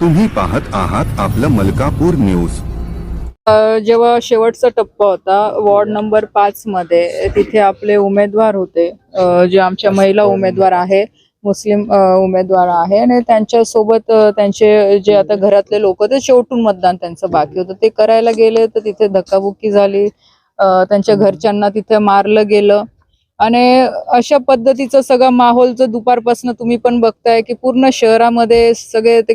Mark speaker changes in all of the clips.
Speaker 1: तुम्ही पाहत आहात आपलं मलकापूर न्यूज.
Speaker 2: जेव्हा शेवटचा टप्पा होता वॉर्ड नंबर पाच मध्ये तिथे आपले उमेदवार होते. जे आमच्या महिला उमेदवार आहे मुस्लिम उमेदवार आहे. आणि त्यांच्यासोबत त्यांचे जे आता घरातले लोक ते शेवटून मतदान त्यांचं बाकी होतं. ते करायला गेले तर तिथे धक्काबुक्की झाली. त्यांच्या घरच्यांना तिथे मारलं गेलं. आणि अशा पद्धतीचं सगळं माहोल दुपारपासून तुम्ही पण बघताय की पूर्ण शहरामध्ये सगळे ते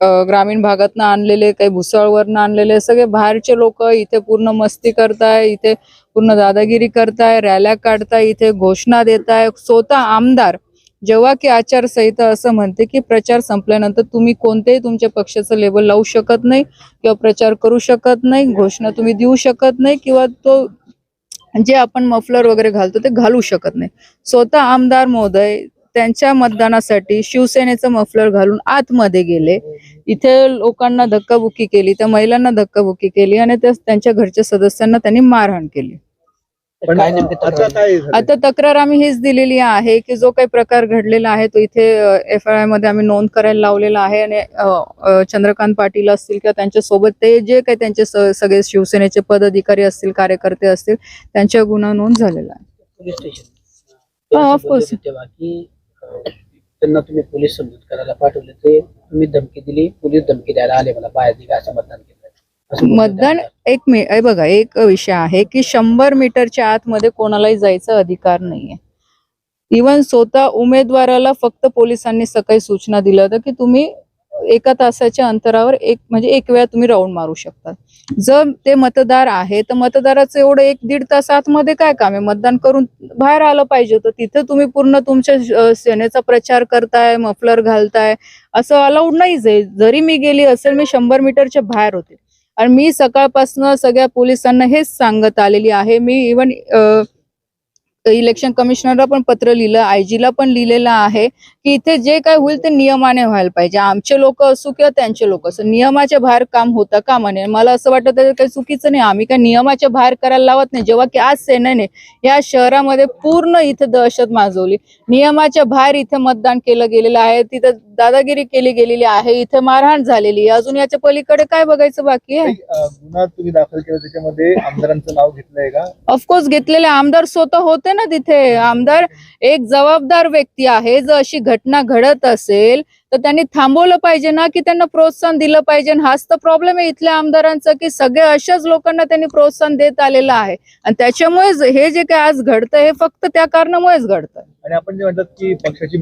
Speaker 2: ग्रामीण भागातनं आणलेले काही भुसाळवरनं आणलेले सगळे बाहेरचे लोक इथे पूर्ण मस्ती करताय इथे पूर्ण दादागिरी करताय रॅल्या काढताय इथे घोषणा देताय. स्वतः आमदार जेव्हा की आचारसंहिता असं म्हणते की प्रचार संपल्यानंतर तुम्ही कोणत्याही तुमच्या पक्षाचं लेबल लावू शकत नाही किंवा प्रचार करू शकत नाही घोषणा तुम्ही देऊ शकत नाही किंवा तो जे आपण मफलर वगैरे घालतो ते घालू शकत नाही. स्वतः आमदार महोदय त्यांच्या मतदानासाठी शिवसेनेचं मफलर घालून आतमध्ये गेले. इथे लोकांना धक्काबुक्की केली त्या महिलांना धक्काबुक्की केली आणि त्या- त्यांच्या घरच्या सदस्यांना त्यांनी मारहाण केली.
Speaker 3: आता
Speaker 2: तक्रार आम्ही हीच दिलेली आहे की जो काही प्रकार घडलेला आहे तो इथे एफ आय आयमध्ये आम्ही नोंद करायला लावलेला आहे आणि चंद्रकांत पाटील असतील किंवा त्यांच्यासोबत ते जे काही त्यांचे सगळे शिवसेनेचे पदाधिकारी असतील कार्यकर्ते असतील त्यांच्या गुन्हा नोंद झालेला आहे.
Speaker 4: पोलीस त्यांना तुम्ही पोलीस समजूत करायला पाठवले ते तुम्ही धमकी दिली पोलीस धमकी द्यायला आले मला बाहेर निघा असं मतदान केलं.
Speaker 2: मतदान एक मी बघा एक विषय आहे की शंभर मीटरच्या आतमध्ये कोणालाही जायचा अधिकार नाहीये. इवन स्वतः उमेदवाराला फक्त पोलिसांनी सकाळी सूचना दिल्या होत्या की तुम्ही एका तासाच्या अंतरावर एक म्हणजे एक वेळा तुम्ही राऊंड मारू शकता. जर ते मतदार आहे तर मतदाराचं एवढं एक दीड तास आतमध्ये काय काम आहे? मतदान करून बाहेर आलं पाहिजे तर तिथे तुम्ही पूर्ण तुमच्या सेनेचा प्रचार करताय मफलर घालताय असं अलाउड नाहीच आहे जरी मी गेली असेल मी शंभर मीटरच्या बाहेर होते. आणि मी सकाळपासून सगळ्या पोलिसांना हेच सांगत आलेली आहे. मी इवन इलेक्शन कमिशनरला पण पत्र लिहिलं आयजीला पण लिहिलेलं आहे की इथे जे काय होईल ते नियमाने व्हायला पाहिजे. आमचे लोक असो किंवा त्यांचे लोक असो नियमाच्या बाहेर काम होतं का म्हणे? मला असं वाटतं त्याचं काही चुकीचं नाही. आम्ही काय नियमाच्या बाहेर करायला लावत नाही. जेव्हा की आज सेनेने या शहरामध्ये पूर्ण इथे दहशत माजवली. नियमाच्या बाहेर इथे मतदान केलं गेलेलं आहे. तिथे दादागिरी केली गेलेली आहे. इथे मारहाण झालेली आहे. अजून याच्या पलीकडे काय बघायचं बाकी आहे?
Speaker 3: गुन्हा तुम्ही दाखल केला त्याच्यामध्ये आमदारांचं नाव घेतलंय का?
Speaker 2: ऑफकोर्स घेतलेले आमदार स्वतः होते ना तिथे आमदार एक जबाबदार व्यक्ती आहे. जर अशी घटना घडत असेल तर त्यांनी थांबवलं पाहिजे ना की त्यांना प्रोत्साहन दिलं पाहिजे. आणि हाच तर प्रॉब्लेम आहे इथल्या आमदारांचा की सगळे अशाच लोकांना त्यांनी प्रोत्साहन देत आलेलं आहे. आणि त्याच्यामुळेच हे जे काय आज घडतंय हे फक्त त्या कारणामुळेच घडतंय
Speaker 3: आणि आपण जे म्हणतात की पक्षाची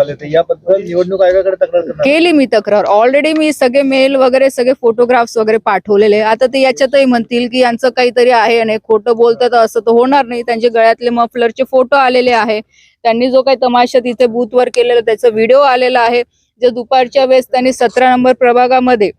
Speaker 3: आले याबद्दल निवडणूक आयोगाकडे तक्रार
Speaker 2: केली मी तक्रार. ऑलरेडी मी सगळे मेल वगैरे सगळे फोटोग्राफ्स वगैरे पाठवलेले. आता ते याच्यातही म्हणतील की यांचं काहीतरी आहे आणि खोटं बोलतात असं तर होणार नाही. त्यांचे गळ्यातले मफलरचे फोटो आलेले आहे. त्यांनी जो काही तमाशा तिथे बूथवर केलेला त्याचा व्हिडिओ आलेला आहे. जे दुपारच्या वेळेस त्यांनी सतरा नंबर प्रभागामध्ये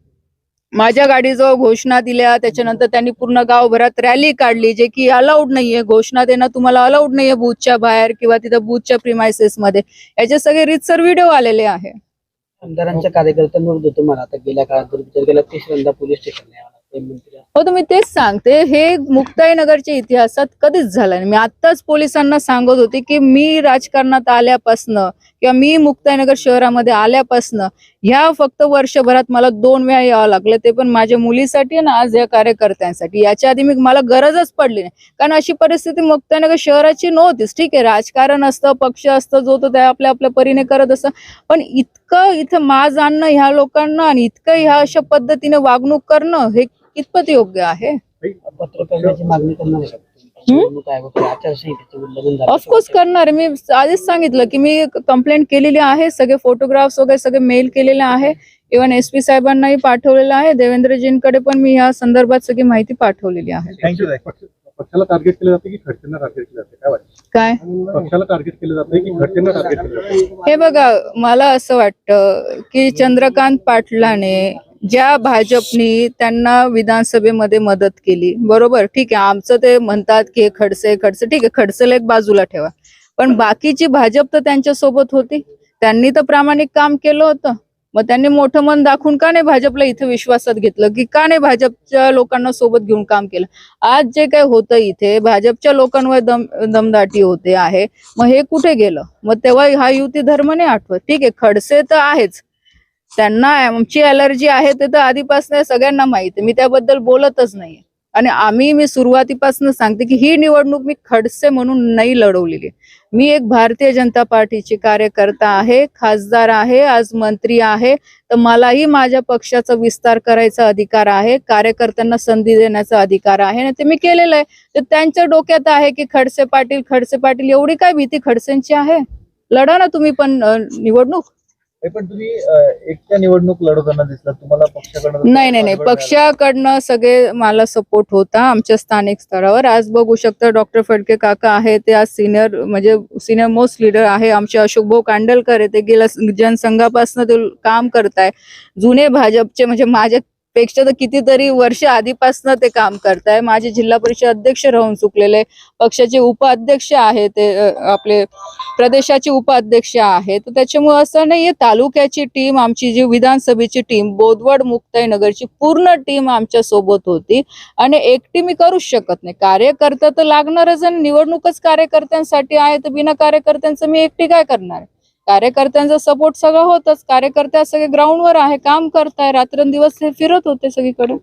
Speaker 2: माझ्या गाडीजवळ घोषणा दिल्या. त्याच्यानंतर त्यांनी पूर्ण गावभरात रॅली काढली जे की अलाउड नाहीये. घोषणा देणं तुम्हाला अलाउड नाहीये बूथच्या बाहेर किंवा तिथं बूथच्या प्रिमायसेस मध्ये. याचे सगळे रितसर व्हिडिओ आलेले आहे.
Speaker 4: आमदारांच्या कार्यकर्त्यांवर तुम्हाला. आता गेल्या काळात तिसऱ्यांदा पोलीस स्टेशनला
Speaker 2: हो तर मी तेच सांगते हे मुक्ताईनगरच्या इतिहासात कधीच झालं नाही. मी आत्ताच पोलिसांना सांगत होते की मी राजकारणात आल्यापासनं किंवा मी मुक्ताईनगर शहरामध्ये आल्यापासनं ह्या फक्त वर्षभरात मला दोन वेळा यावं लागलं ते पण माझ्या मुलीसाठी आणि आज या कार्यकर्त्यांसाठी. याच्या आधी मी मला गरजच पडली नाही. कारण अशी परिस्थिती मुक्ताईनगर शहराची नव्हतीच. ठीक आहे राजकारण असतं पक्ष असतं जो तो त्या आपल्या आपल्या परीने करत असतं. पण इतकं इथं माज आणणं ह्या लोकांना आणि इतकं ह्या अशा पद्धतीने वागणूक करणं हे कितपत योग्य आहे? ऑफकोर्स करणार. मी आधीच सांगितलं की मी कंप्लेंट केलेली आहे सगळे फोटोग्राफ्स वगैरे सगळे मेल केलेले आहे. इव्हन एस पी साहेबांनाही पाठवलेलं आहे. देवेंद्रजींकडे पण मी या संदर्भात सगळी माहिती पाठवलेली आहे.
Speaker 3: थँक्यू
Speaker 5: पक्षाला टार्गेट केलं जाते की खडसेंना टार्गेट केलं जाते? काय वाटतं?
Speaker 2: काय?
Speaker 5: पक्षाला टार्गेट केलं जाते की खडसेंना टार्गेट केलं जाते?
Speaker 2: हे बघा मला असं वाटतं की चंद्रकांत पाटलाने ज्या भाजपनी त्यांना विधानसभेमध्ये मदत केली. बरोबर? ठीक आहे. आमचं ते म्हणतात की खडसे खडसे. ठीक आहे. खडसेला एक बाजूला ठेवा. पण बाकीची भाजप तर त्यांच्यासोबत होती. त्यांनी तर प्रामाणिक काम केलं होतं. मग त्यांनी मोठं मन दाखवून का नाही भाजपला इथे विश्वासात घेतलं? की का नाही भाजपच्या लोकांना सोबत घेऊन काम केलं? आज जे काही होतं इथे भाजपच्या लोकांवर दम दमदाटी होते आहे. मग हे कुठे गेलं? मग तेव्हा हा युती धर्म नाही आठवत. ठीक आहे. खडसे तर आहेच. त्यांना आमची अलर्जी आहे ते तर आधीपासून सगळ्यांना माहिती मी त्याबद्दल बोलतच नाही आणि आम्ही मी सुरुवातीपासून सांगते की ही निवडणूक मी खडसे म्हणून नाही लढवलेली मी एक भारतीय जनता पार्टीची कार्यकर्ता आहे खासदार आहे आज मंत्री आहे. तर मलाही माझ्या पक्षाचा विस्तार करायचा अधिकार आहे कार्यकर्त्यांना संधी देण्याचा अधिकार आहे. आणि ते मी केलेलं आहे. तर त्यांच्या डोक्यात आहे की खडसे पाटील खडसे पाटील एवढी काय भीती खडसेंची आहे? लढा ना तुम्ही पण निवडणूक.
Speaker 3: पण तुम्ही अं, एकट्या निवडणूक लढवताना दिसला. तुम्हाला पक्षाकडनं
Speaker 2: नाही नाही नाही. पक्षाकडनं सगळे मला सपोर्ट होता आमच्या स्थानिक स्तरावर. आज बघू शकता डॉक्टर फडके काका आहे ते आज सिनियर म्हणजे सिनियर मोस्ट लीडर आहे. आमचे अशोक भाऊ कांडलकर आहे ते गेल्या जनसंघापासून ते काम करताय. जुने भाजपचे म्हणजे माझ्या पेक्षा तर कितीतरी वर्ष आधीपासून ते काम करताय. माझे जिल्हा परिषद अध्यक्ष राहून चुकलेले पक्षाचे उपाध्यक्ष आहे ते आपले प्रदेशाचे उपाध्यक्ष आहे तर त्याच्यामुळे असं नाहीये तालुक्याची टीम आमची जी विधानसभेची टीम बोदवड मुक्ताई नगरची पूर्ण टीम आमच्यासोबत होती. आणि एकटी मी करूच शकत नाही. कार्यकर्ता तर लागणारच आणि निवडणूकच कार्यकर्त्यांसाठी आहे तर बिना कार्यकर्त्यांचं मी एकटी काय करणार? कार्यकर्त्यांचा सपोर्ट सगळं होतच. कार्यकर्ते सगळे ग्राउंडवर आहे काम करताय रात्रंदिवस हे फिरत होते सगळीकडे